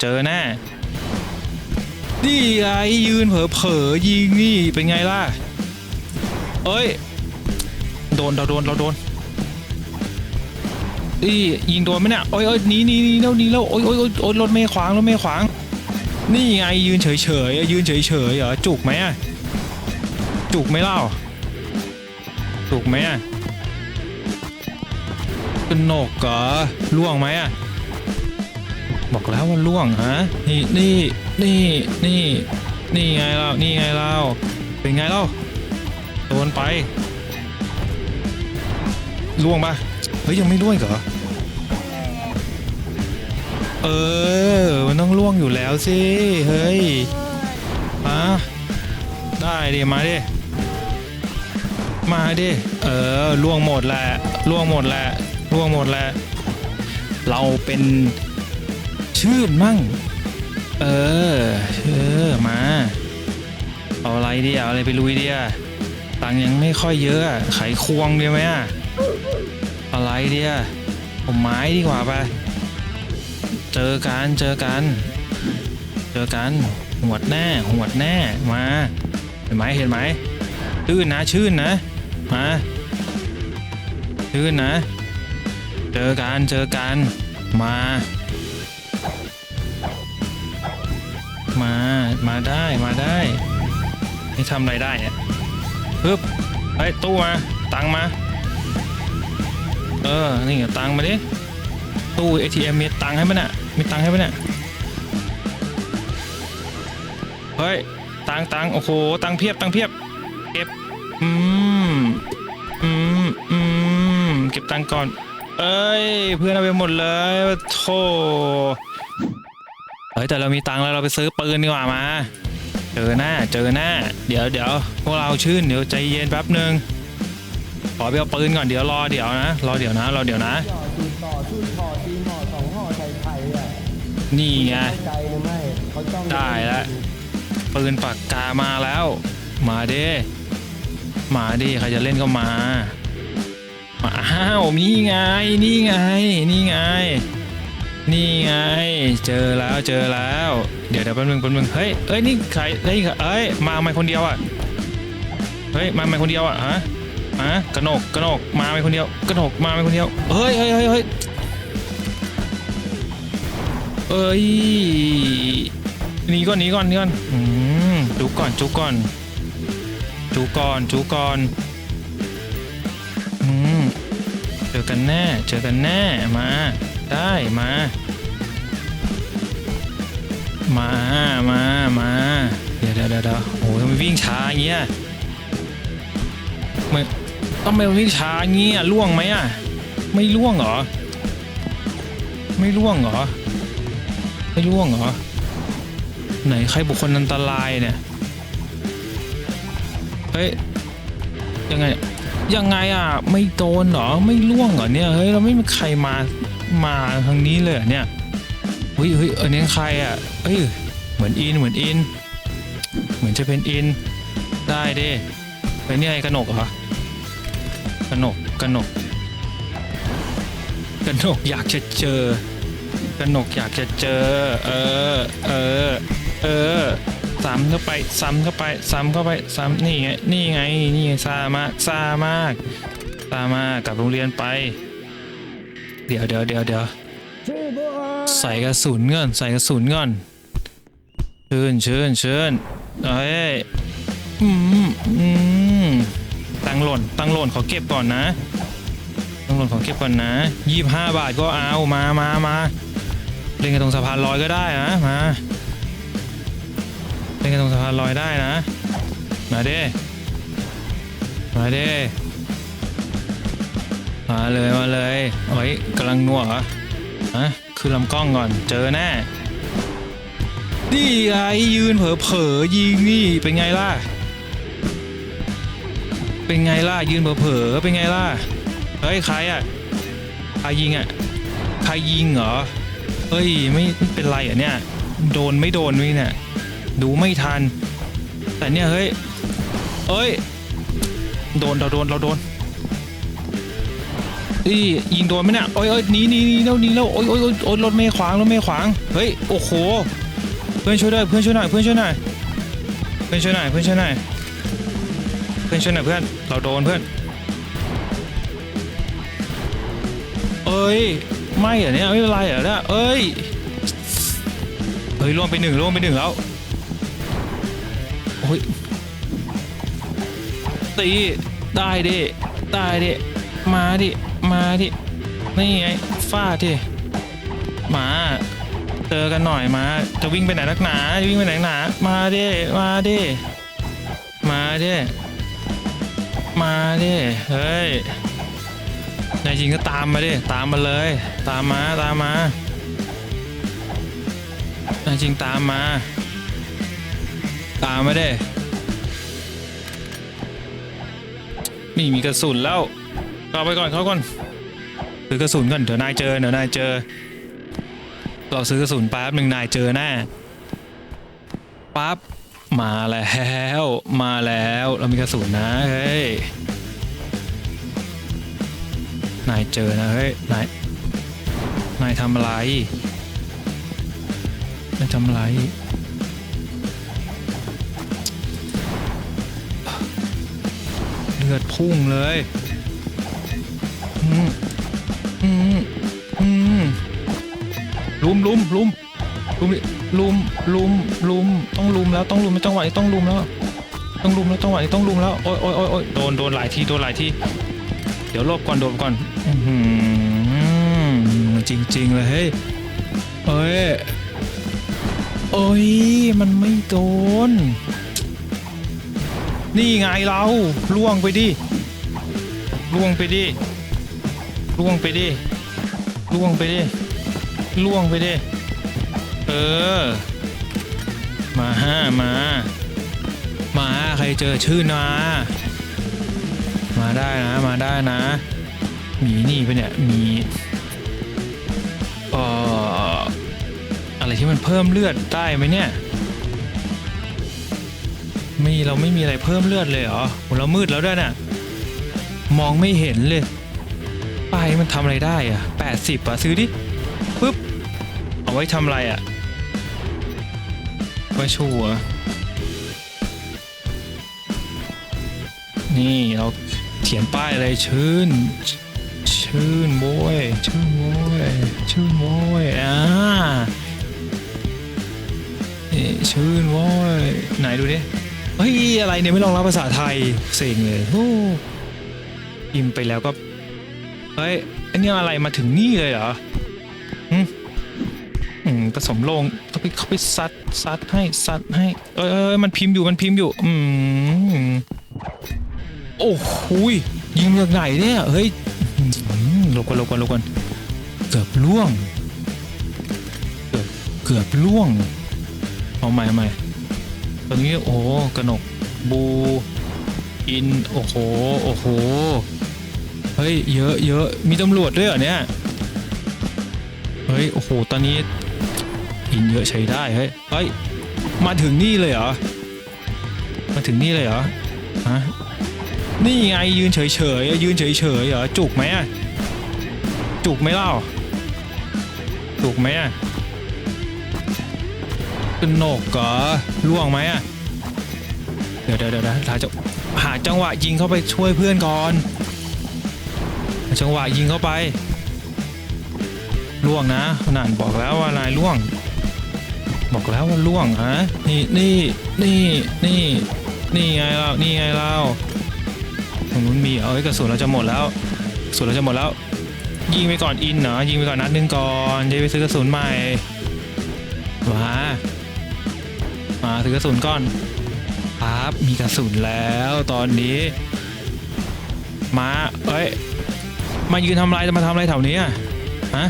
เจอแน่นี่ไงยืนเผลอๆยิงนี่เป็นไงล่ะ เอ้ย โดนเราโดนเราโดนอียิงโดนไหมเนี่ยโอ้ยโอ้ยหนีหนีหนีแล้วหนีแล้วโอ้ยโอ้ยโอ้ยรถเมย์ขวางรถเมย์ขวาง นี่ไงยืนเฉยเฉยยืนเฉยเฉยเหรอจุกไหมอะจุกไหมเล่าจุกไหมอะกระหนกเหรอล่วงไหมอะ บอกแล้วว่าล่วงฮะนี่นี่นี่นี่นี่ไงเรานี่ไงเราเป็นไงเราโดนไปล่วงปะเฮ้ยยังไม่ล่วงเหรอเออมันต้องล่วงอยู่แล้วสิเฮ้ยมาได้ดิมาดิมาดิเออล่วงหมดแหละล่วงหมดแหละล่วงหมดแหละเราเป็น ชื่นมั่ง เออ เออ มา เอาอะไรดีเอาอะไรไปลุยดีอะตังค์ยังไม่ค่อยเยอะไขควงดีไหมอะอะไรดีอะผมไม้ดีกว่าไป เจอกันเจอกัน เจอกันหวดแน่หวดแน่มา เห็นไหมเห็นไหมชื่นนะชื่นนะมาชื่นนะ เจอกันเจอกันมา มาได้มาได้นี่ทำอะไรได้เนี่ยปึ๊บไอ้ตู้มาตังมา เออ นี่ตังมาดิ ตู้ ATM มีตังให้มันน่ะ มีตังให้มันน่ะ เฮ้ย ตังตังโอ้โห ตังเพียบ ตังเพียบ เก็บ อืม อืม อืม เก็บตังก่อน เอ้ย เพื่อนเอาไปหมดเลยโธ่ เฮ้ยแต่เรามีตังค์แล้วเราไปซื้อปืนดีกว่ามา เจอหน้าเจอหน้า เดี๋ยวเดี๋ยวพวกเราชื่นเดี๋ยวใจเย็นแป๊บหนึ่งขอไปเอาปืนก่อนเดี๋ยวรอเดี๋ยวนะรอเดี๋ยวนะรอเดี๋ยวนะ ห่อจุดต่อชุดห่อจีนห่อสองห่อใส่ไข่อะนี่ไง เข้าใจหรือไม่เขาจ้องได้แล้วปืนปากกามาแล้ว มาเด้มาดิใครจะเล่นก็มามาอ้าวนี่ไงนี่ไงนี่ไง นี่ไง เจอแล้วเจอแล้ว เดี๋ยวเดี๋ยวแป๊บนึงแป๊บนึงเฮ้ยเอ้ยนี่ใครเฮ้ยเอ้ยมาไมคนเดียวอะเฮ้ยมาไมคนเดียวอะฮะฮะกระหนกกระหนกมาไมคนเดียวกระหนกมาไมคนเดียวเฮ้ยเฮ้ยเฮ้ยเฮ้ยเอ้ยหนีก่อนหนีก่อนหนีก่อนอืมจุกก่อนจุกก่อนจุกก่อนจุกก่อนอืมเจอกันแน่เจอกันแน่มา ได้มา มามามาเดี๋ยวเดี๋ยวเดี๋ยวโอ้โหทำไมวิ่งช้าอย่างเงี้ยไม่ต้องไปวิ่งช้าอย่างเงี้ยล่วงไหมอะ ไม่ล่วงเหรอ ไม่ล่วงเหรอ ไม่ล่วงเหรอ ไหนใครบุคคลอันตรายเนี่ย เฮ้ย ยังไงยังไงอะ ไม่โดนเหรอ ไม่ล่วงเหรอเนี่ย เฮ้ย เราไม่มีใครมา มาทางนี้เลยเนี่ยเฮ้ยเฮ้ยอันนี้ใครอะเอ้ยเหมือนอินเหมือนอิน เหมือนจะเป็นอิน ได้เด้เป็นนี่ไงกระหนกเหรอกระหนกกระหนกกระหนกอยากจะเจอกระหนกอยากจะเจอ เออ เออ เออซ้ำเข้าไป ซ้ำเข้าไป ซ้ำเข้าไป ซ้ำนี่ไง นี่ไง นี่ไงซามากซามากซามากกลับโรงเรียนไป เดี๋ยวเดี๋ยวเดี๋ยวเดี๋ยวชื่อพวกใส่กระสุนก่อนใส่กระสุนก่อนเชิญเชิญเชิญเอ้ยอืมอืมตังค์หล่นตังค์หล่นขอเก็บก่อนนะตังค์หล่นขอเก็บก่อนนะยี่ห้าบาทก็เอามามามาเล่นกันตรงสะพานลอยก็ได้นะมาเล่นกันตรงสะพานลอยได้นะมาเด้มาเด้ มาเลยมาเลยโอ้ยกำลังนัวเหรอฮะคือลำกล้องก่อนเจอแน่นี่ไงยืนเผลอๆยิงนี่เป็นไงล่ะ เป็นไงล่ะยืนเผลอๆเป็นไงล่ะเฮ้ยใครอะใครยิงอะใครยิงเหรอเฮ้ยไม่ไม่เป็นไรอะเนี่ยโดนไม่โดนนี่เนี่ยดูไม่ทัน แต่เนี่ยเฮ้ยเอ้ยโดนเราโดนเราโดน อียิงโดนไหมเนี่ยโอ้ยโอ้ยหนีหนีหนีแล้วหนีแล้วโอ้ยโอ้ยโอ้ยโอ้ยรถเมย์ขวางรถเมย์ขวางเฮ้ยโอ้โหเพื่อนช่วยด้วยเพื่อนช่วยหน่อยเพื่อนช่วยหน่อยเพื่อนช่วยหน่อยเพื่อนช่วยหน่อยเพื่อนช่วยหน่อยเพื่อนเราโดนเพื่อนเอ้ยไม่เหรอเนี่ยไม่เป็นไรเหรอเนี่ยเอ้ยเฮ้ยล่วงไปหนึ่งล่วงไปหนึ่งแล้วโอ้ยตีได้ดิได้ดิมาดิ มาดินี่ไงฟาดดิมาเจอกันหน่อยมา จะวิ่งไปไหนนักหนาจะวิ่งไปไหนนักหนามาดิมาดิมาดิมาดิเฮ้ยนายจริงก็ตามมาดิตามมาเลย ตามมาตามมานายจริงตามมา ตามมาดินี่มีกระสุนแล้ว เข้าไปก่อนเข้าก่อนซื้อกระสุนก่อนเดี๋ยวนายเจอเดี๋ยวนายเจอเราซื้อกระสุนแป๊บหนึ่งนายเจอแน่ปั๊บมาแล้วมาแล้วเรามีกระสุนนะเฮ้ยนายเจอนะเฮ้ยนายนายทำอะไรนายทำอะไรเลือดพุ่งเลย ลุมลุมลุมลุมดิลุมลุมลุมต้องลุมแล้วต้องลุมไม่จังหวะนี้ต้องลุมแล้ว ต้องลุมแล้วจังหวะนี้ต้องลุมแล้วโอ้ยโอ้ยโอ้ยโดนโดนหลายทีโดนหลายทีเดี๋ยวลบก่อนโดนก่อนอื้อหือจริงๆเลยเฮ้ยเอ้ยเอ้ยมันไม่โดน นี่ไงเราล่วงไปดิล่วงไปดิ ล่วงไปดิล่วงไปดิล่วงไปดิเออ มาฮะมา มาใครเจอชื่อนะมาได้นะมาได้นะ มีนี่ไปเนี่ยมีเอ่ออะไรที่มันเพิ่มเลือดได้ไหมเนี่ยมีเราไม่มีอะไรเพิ่มเลือดเลยเหรอหเรามืดแล้วด้วยน่ะมองไม่เห็นเลย ไปมันทำอะไรได้อะ80อะซื้อดิปึ๊บ เอาไว้ทำอะไรอะ่ะไว้ชัวนี่เราเขียนป้ายอะไรชื่น ชื่นโว้ยชื่นโว้ยชื่นโว้ยอ่านี่ชื่นโว้ยไหนดูดิเฮ้ยอะไรเนี่ยไม่ลองรับภาษาไทยเซ็งเลยโอ้พิมไปแล้วก็ เฮ้ยอันนี้อะไรมาถึงนี่เลยเหรออืมผสมลงเขาไปเขาไปซัดซัดให้ซัดให้เอยเอยเอยมันพิมพ์อยู่มันพิมพ์อยู่ อืมโอ้โหยยิงจากไหนเนี่ยเฮ้ยลบก่อนลบก่อนลบก่อนเกือบล่วง เกือบเกือบล่วง เอาใหม่เอาใหม่ตอนนี้โอ้โหกระหนกบูอินโอ้โหโอ้โห เฮ้ยเยอะเยอะมีตำรวจด้วยเหรอเนี่ย เฮ้ยโอ้โหตอนนี้อินเยอะใช้ได้เฮ้ยเฮ้ยมาถึงนี่เลยเหรอ มาถึงนี่เลยเหรอฮะนี่ไงยืนเฉยๆอะยืนเฉยๆเหรอจุกไหมอะจุกไหมเล่าจุกไหมอะกระหนกเหรอล่วงไหมอะเดี๋ยวเดี๋ยวเดี๋ยวหาจังหาจังหวะยิงเข้าไปช่วยเพื่อนก่อน จังหวะยิงเข้าไป ล่วงนะนานบอกแล้วว่านายล่วง บอกแล้วว่าล่วงฮะนี่นี่นี่นี่นี่ไงเรานี่ไงเราตรงนู้นมีเอ้กระสุนเราจะหมดแล้วกระสุนเราจะหมดแล้ว ยิงไปก่อนอินเนาะยิงไปก่อนนัดหนึงก่อนจะไปซื้อกระสุนใหม่มามาซื้อกระสุนก่อนครับมีกระสุนแล้วตอนนี้ มา เอ้ย มายืนทำอะไรจะมาทำอะไรแถวนี้อะฮะ